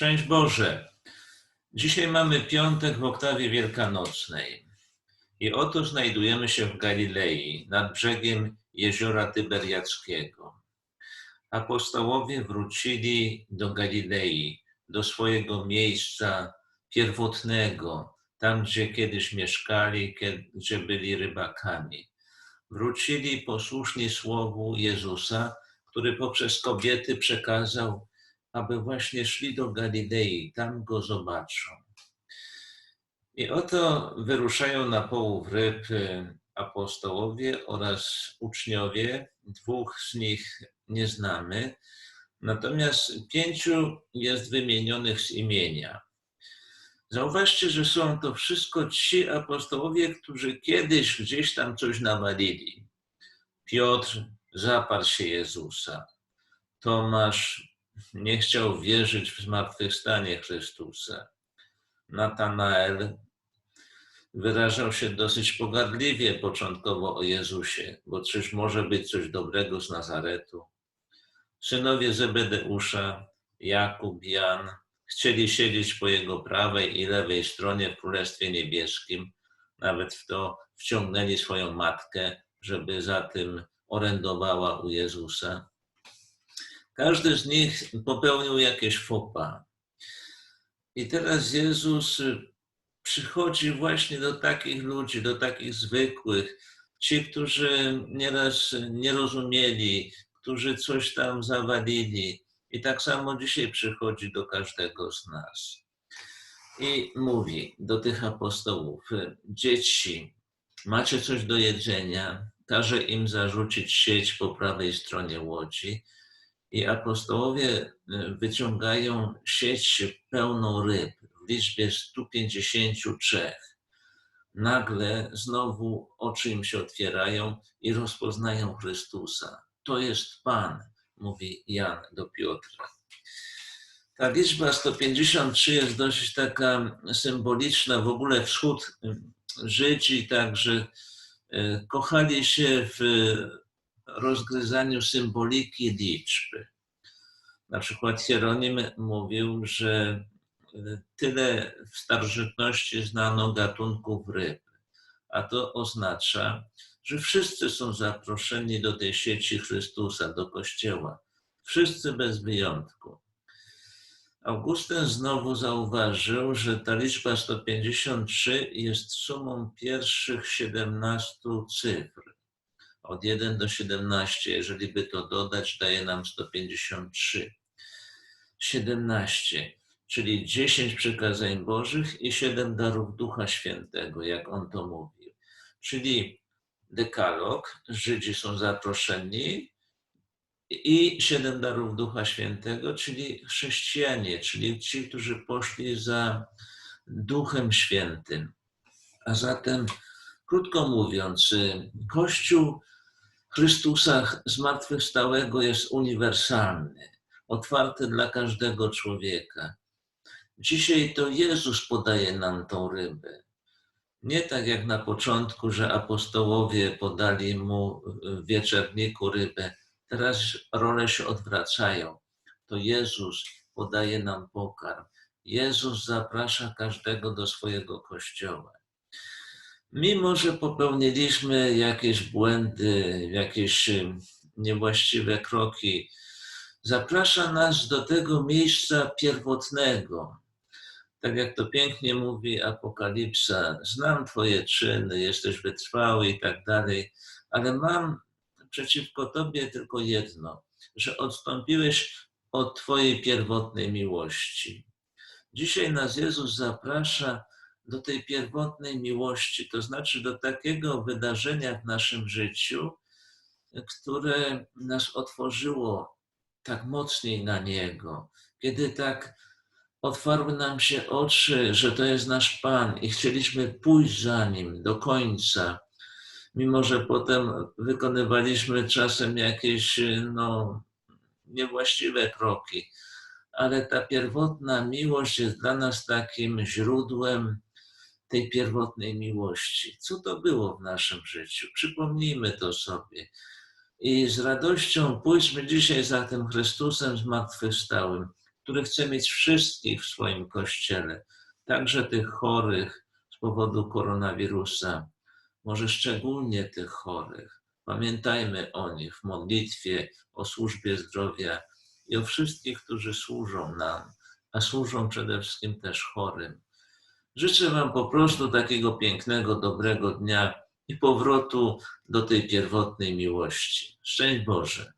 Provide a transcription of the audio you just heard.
Szczęść Boże. Dzisiaj mamy piątek w oktawie wielkanocnej. I oto znajdujemy się w Galilei, nad brzegiem jeziora Tyberiackiego. Apostołowie wrócili do Galilei, do swojego miejsca pierwotnego, tam gdzie kiedyś mieszkali, gdzie byli rybakami. Wrócili posłuszni słowu Jezusa, który poprzez kobiety przekazał aby właśnie szli do Galilei, tam go zobaczą. I oto wyruszają na połów ryb y, apostołowie oraz uczniowie. Dwóch z nich nie znamy, natomiast pięciu jest wymienionych z imienia. Zauważcie, że są to wszystko ci apostołowie, którzy kiedyś gdzieś tam coś nawalili. Piotr zaparł się Jezusa. Tomasz nie chciał wierzyć w zmartwychwstanie Chrystusa. Natanael wyrażał się dosyć pogardliwie początkowo o Jezusie, bo czyż może być coś dobrego z Nazaretu? Synowie Zebedeusza, Jakub, Jan chcieli siedzieć po jego prawej i lewej stronie w Królestwie Niebieskim. Nawet w to wciągnęli swoją matkę, żeby za tym orędowała u Jezusa. Każdy z nich popełnił jakieś fopa. I teraz Jezus przychodzi właśnie do takich ludzi, do takich zwykłych, ci, którzy nieraz nie rozumieli, którzy coś tam zawalili. I tak samo dzisiaj przychodzi do każdego z nas. I mówi do tych apostołów: Dzieci, macie coś do jedzenia? Każe im zarzucić sieć po prawej stronie łodzi i apostołowie e, wyciągają sieć pełną ryb w liczbie 153. Nagle znowu oczy im się otwierają i rozpoznają Chrystusa. To jest Pan, mówi Jan do Piotra. Ta liczba 153 jest dosyć taka symboliczna. W ogóle wschód Żydzi także e, kochali się w rozgryzaniu symboliki liczby. Na przykład Hieronim mówił, że e, tyle w starożytności znano gatunków ryb, a to oznacza, że wszyscy są zaproszeni do tej sieci Chrystusa, do Kościoła. Wszyscy bez wyjątku. Augustyn znowu zauważył, że ta liczba 153 jest sumą pierwszych 17 cyfr od 1 do 17. Jeżeli by to dodać, daje nam 153. 17, czyli 10 przykazań Bożych i 7 darów Ducha Świętego, jak on to mówił. Czyli dekalog, Żydzi są zaproszeni i 7 darów Ducha Świętego, czyli chrześcijanie, czyli ci, którzy poszli za Duchem Świętym. A zatem, krótko mówiąc, Kościół Chrystusa zmartwychwstałego jest uniwersalny, otwarty dla każdego człowieka. Dzisiaj to Jezus podaje nam tą rybę. Nie tak jak na początku, że apostołowie podali mu w wieczerniku rybę. Teraz role się odwracają. To Jezus podaje nam pokarm. Jezus zaprasza każdego do swojego kościoła mimo że popełniliśmy jakieś błędy, jakieś niewłaściwe kroki, zaprasza nas do tego miejsca pierwotnego. Tak jak to pięknie mówi Apokalipsa, znam Twoje czyny, jesteś wytrwały i tak dalej, ale mam przeciwko Tobie tylko jedno, że odstąpiłeś od Twojej pierwotnej miłości. Dzisiaj nas Jezus zaprasza do tej pierwotnej miłości, to znaczy do takiego wydarzenia w naszym życiu, które nas otworzyło tak mocniej na Niego, kiedy tak otwarły nam się oczy, że to jest nasz Pan i chcieliśmy pójść za Nim do końca, mimo że potem wykonywaliśmy czasem jakieś no, niewłaściwe kroki. Ale ta pierwotna miłość jest dla nas takim źródłem tej pierwotnej miłości. Co to było w naszym życiu? Przypomnijmy to sobie. I z radością pójdźmy dzisiaj za tym Chrystusem zmartwychwstałym. który chce mieć wszystkich w swoim kościele, także tych chorych z powodu koronawirusa, może szczególnie tych chorych. Pamiętajmy o nich w modlitwie, o służbie zdrowia i o wszystkich, którzy służą nam, a służą przede wszystkim też chorym. Życzę Wam po prostu takiego pięknego, dobrego dnia i powrotu do tej pierwotnej miłości. Szczęść Boże.